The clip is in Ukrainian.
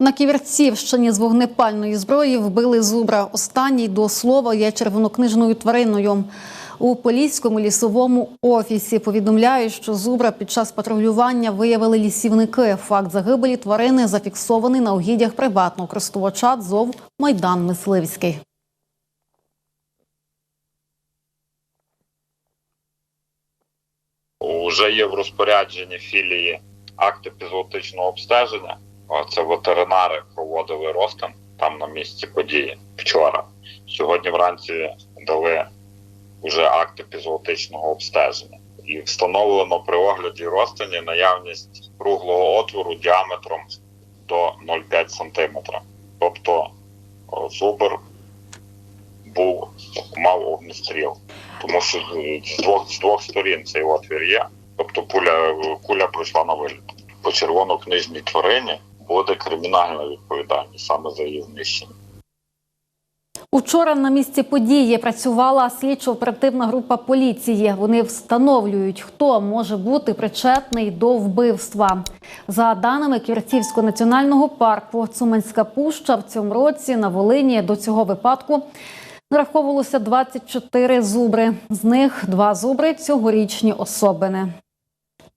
На Ківерцівщині з вогнепальної зброї вбили зубра. Останній до слова є червонокнижною твариною. У поліському лісовому офісі повідомляють, що зубра під час патрулювання виявили лісівники. Факт загибелі тварини зафіксований на угіддях приватного користувача ДЗОВ Майдан Мисливський. Уже є в розпорядженні філії акт епізоотичного обстеження. Це ветеринари проводили розтин там на місці події вчора. Сьогодні вранці дали вже акт епізоотичного обстеження. І встановлено при огляді розтині наявність круглого отвору діаметром до 0,5 см. Тобто о, зубр був мав огнестріл тому що з- двох з двох сторін цей отвір є. Тобто пуля куля пройшла на виліт. По червонокнижній тварині буде кримінальна відповідальність саме за її знищення. Учора на місці події працювала слідчо-оперативна група поліції. Вони встановлюють, хто може бути причетний до вбивства. За даними Ківерцівського національного парку, Цуманська пуща в цьому році на Волині до цього випадку нараховувалося 24 зубри. З них два зубри цьогорічні особини.